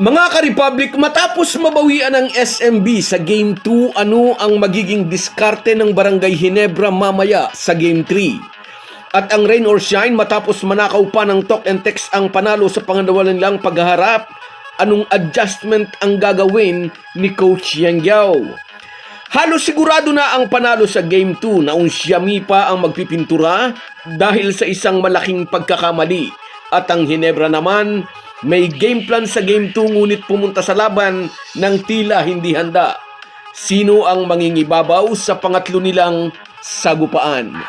Mga ka-Republic, matapos mabawian ng SMB sa Game 2, ano ang magiging diskarte ng Barangay Hinebra mamaya sa Game 3? At ang Rain or Shine matapos manakaw pa ng talk and text ang panalo sa pangalawa nilang paghaharap, anong adjustment ang gagawin ni Coach Yang Yao? Halos sigurado na ang panalo sa Game 2 na Xiaomi pa ang magpipintura dahil sa isang malaking pagkakamali. At ang Hinebra naman, may game plan sa Game 2 ngunit pumunta sa laban ng tila hindi handa. Sino ang mangingibabaw sa pangatlo nilang sagupaan?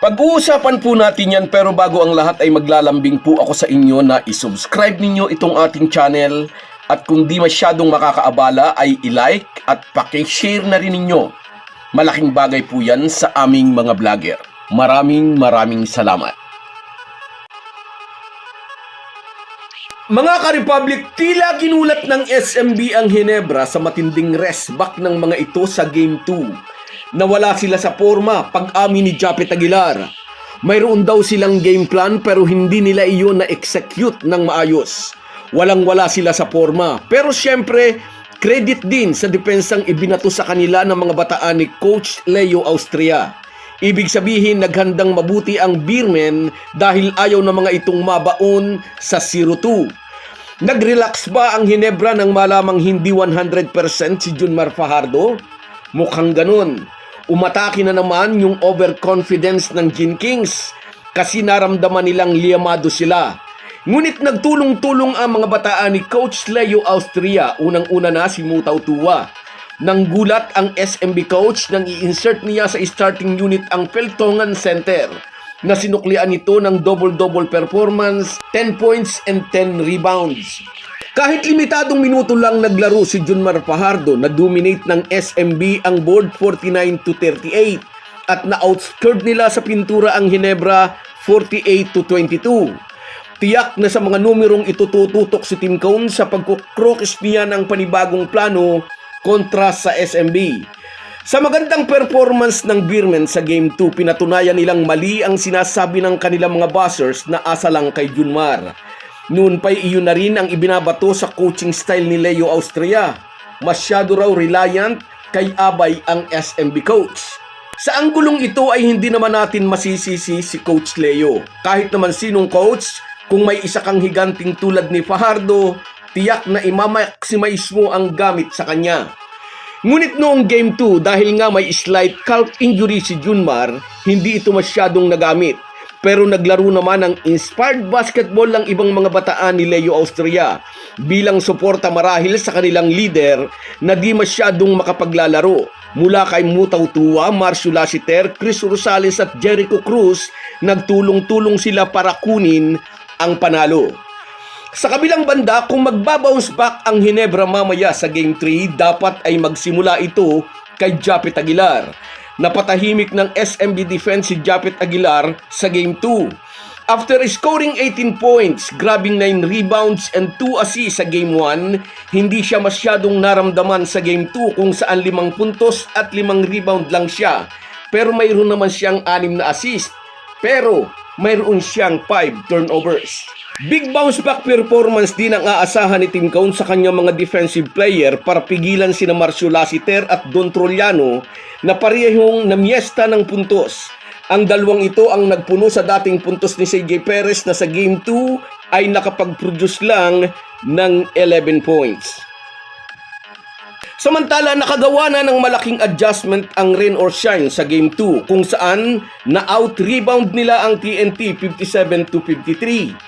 Pag-uusapan po natin yan pero bago ang lahat ay maglalambing po ako sa inyo na isubscribe ninyo itong ating channel at kung di masyadong makakaabala ay i-like at pakishare na rin ninyo. Malaking bagay po yan sa aming mga vlogger. Maraming maraming salamat. Mga ka-Republic, tila ginulat ng SMB ang Hinebra sa matinding rest back ng mga ito sa Game 2. Nawala sila sa forma pag-amin ni Japet Aguilar. Mayroon daw silang game plan pero hindi nila iyon na-execute ng maayos. Walang-wala sila sa forma. Pero syempre, credit din sa depensang ibinato sa kanila ng mga bataan ni Coach Leo Austria. Ibig sabihin, naghandang mabuti ang Beermen dahil ayaw ng mga itong mabaon sa 0-2. Nag-relax ba ang Hinebra nang malamang hindi 100% si Junmar Fajardo? Mukhang ganun. Umatake na naman yung overconfidence ng Gin Kings kasi naramdaman nilang liyamado sila. Ngunit nagtulong-tulong ang mga bataan ni Coach Leo Austria, unang-una na si Mutaw Tuwa. Nang gulat ang SMB coach nang i-insert niya sa starting unit ang Peltongan Center na sinuklian nito ng double-double performance, 10 points and 10 rebounds. Kahit limitadong minuto lang naglaro si Junmar Fajardo, na-dominate ng SMB ang board 49 to 38 at na-outscored nila sa pintura ang Hinebra 48 to 22. Tiyak na sa mga numerong ito tututok si Tim Cone sa pagkukrokis niya ng panibagong plano kontra sa SMB. Sa magandang performance ng Beermen sa Game 2, pinatunayan nilang mali ang sinasabi ng kanilang mga buzzers na asa lang kay Junmar. Noon pa'y iyon na rin ang ibinabato sa coaching style ni Leo Austria. Masyado raw reliant kay Abay ang SMB coach. Sa anggulong ito ay hindi naman natin masisisi si Coach Leo. Kahit naman sinong coach, kung may isa kang higanting tulad ni Fajardo, tiyak na imamaximize mo ang gamit sa kanya. Ngunit noong Game 2, dahil nga may slight calf injury si Junmar, hindi ito masyadong nagamit. Pero naglaro naman ng inspired basketball ng ibang mga bataan ni Leo Austria bilang suporta marahil sa kanilang leader na di masyadong makapaglalaro. Mula kay Mutaw Tuwa, Marcio Lasiter, Chris Rosales at Jericho Cruz, nagtulong-tulong sila para kunin ang panalo. Sa kabilang banda, kung magbabounce back ang Hinebra mamaya sa Game 3, dapat ay magsimula ito kay Japet Aguilar. Napatahimik ng SMB defense si Japet Aguilar sa Game 2. After scoring 18 points, grabbing 9 rebounds and 2 assists sa Game 1, hindi siya masyadong naramdaman sa Game 2 kung saan 5 puntos at 5 rebound lang siya. Pero mayroon naman siyang 6 na assist. Pero mayroon siyang 5 turnovers. Big bounce back performance din ang aasahan ni Tim Cone sa kanyang mga defensive player para pigilan sina Marcio Lasiter at Don Troliano na parehong namiesta ng puntos. Ang dalawang ito ang nagpuno sa dating puntos ni CJ Perez na sa Game 2 ay nakapag-produce lang ng 11 points. Samantala, nakagawa na ng malaking adjustment ang rain or shine sa Game 2 kung saan na-out-rebound nila ang TNT 57 to 53.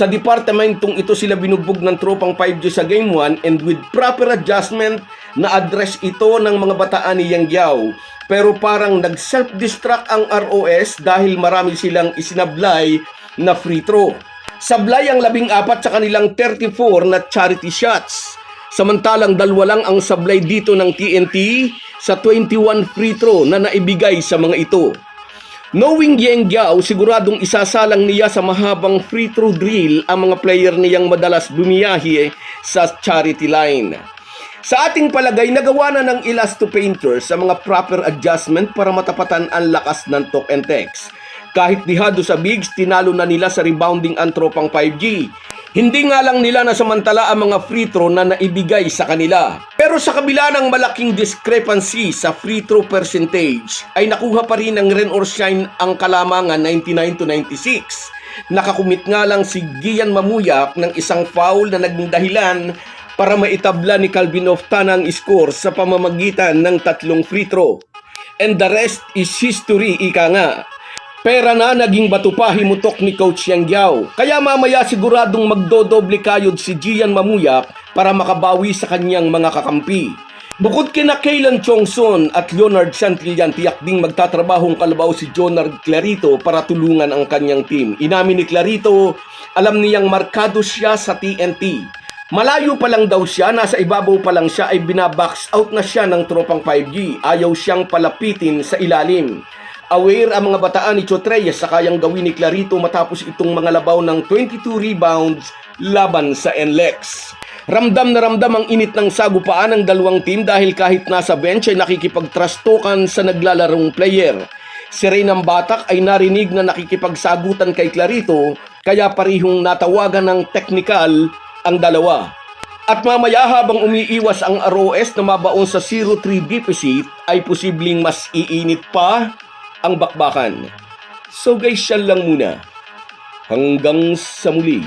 Sa departamentong ito sila binugbog ng tropang 5G sa Game 1 and with proper adjustment, na-address ito ng mga bataan ni Yang Yao. Pero parang nag-self-destruct ang ROS dahil marami silang isinablay na free throw. Sablay ang labing apat sa kanilang 34 na charity shots. Samantalang dalawa lang ang sablay dito ng TNT sa 21 free throw na naibigay sa mga ito. Knowing Yang Yao, siguradong isasalang niya sa mahabang free throw drill ang mga player niyang madalas bumiyahi sa charity line. Sa ating palagay, nagawa na ng Elasto Painters sa mga proper adjustment para matapatan ang lakas ng talk and text. Kahit dihado sa bigs, tinalo na nila sa rebounding ang tropang 5G. Hindi nga lang nila nasamantala ang mga free throw na naibigay sa kanila. Pero sa kabila ng malaking discrepancy sa free throw percentage, ay nakuha pa rin ng Ren or Shine ang kalamangan 99 to 96. Nakakumit nga lang si Gian Mamuyak ng isang foul na naging dahilan para maitabla ni Calvin Oftana ang score sa pamamagitan ng tatlong free throw. And the rest is history, ika nga. Pera na naging bato pa himutok ni Coach Yang Giao. Kaya mamaya siguradong magdodoble kayod si Gian Mamuyak para makabawi sa kanyang mga kakampi. Bukod kina Kaylan Chongson at Leonard Santillan, tiyak ding magtatrabahong kalabaw si Jonard Clarito para tulungan ang kanyang team. Inamin ni Clarito, alam niyang markado siya sa TNT. Malayo pa lang daw siya, nasa ibabaw pa lang siya ay binabox out na siya ng tropang 5G. Ayaw siyang palapitin sa ilalim. Aware ang mga bataan ni Chotreyes sa kayang gawin ni Clarito matapos itong mga labaw ng 22 rebounds laban sa NLEX. Ramdam na ramdam ang init ng sagupaan ng dalawang team dahil kahit nasa bench ay nakikipagtrastokan sa naglalarong player. Si Reynam Batak ay narinig na nakikipagsagutan kay Clarito kaya parihong natawagan ng technical ang dalawa. At mamaya habang umiiwas ang ROS na mabaon sa 0-3 deficit ay posibleng mas iinit pa ang bakbakan. So guys, yan lang muna. Hanggang sa muli.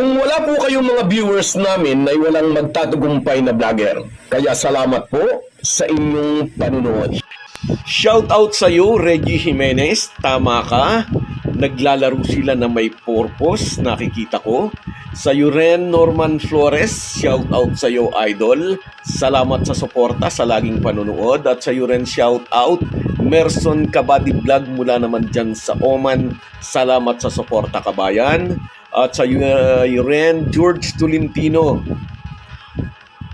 Kung wala po kayong mga viewers namin ay walang magtatagumpay na vlogger. Kaya salamat po sa inyong panunood. Shout out sa iyo, Reggie Jimenez. Tama ka. Naglalaro sila na may purpose, nakikita ko. Sa iyo rin, Norman Flores. Shout out sa iyo, Idol. Salamat sa suporta sa laging panunood. At sa iyo rin, shout out Merson Kabady Vlog mula naman dyan sa Oman. Salamat sa suporta, kabayan. At sa uh, rin, George Tolentino.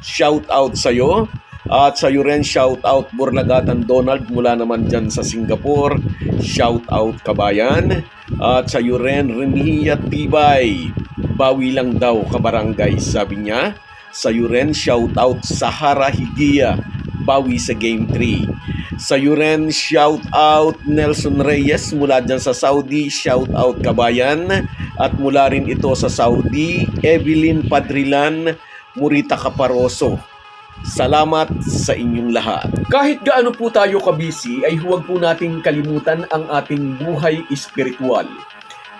Shout out sa iyo. At sa iyo rin, shout out Burlagatan Donald mula naman dyan sa Singapore. Shout out kabayan. At sa iyo rin, Renia Tibay. Bawi lang daw kabarangay, sabi niya. Sa iyo rin, shout out Sahara Higia. Bawi sa Game 3. Sa iyo rin, shout out Nelson Reyes mula dyan sa Saudi. Shout out kabayan. At mula rin ito sa Saudi, Evelyn Padrilan, Murita Caparoso. Salamat sa inyong lahat. Kahit gaano po tayo kabisi ay huwag po nating kalimutan ang ating buhay espiritual.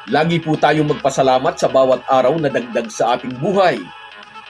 Lagi po tayong magpasalamat sa bawat araw na dagdag sa ating buhay.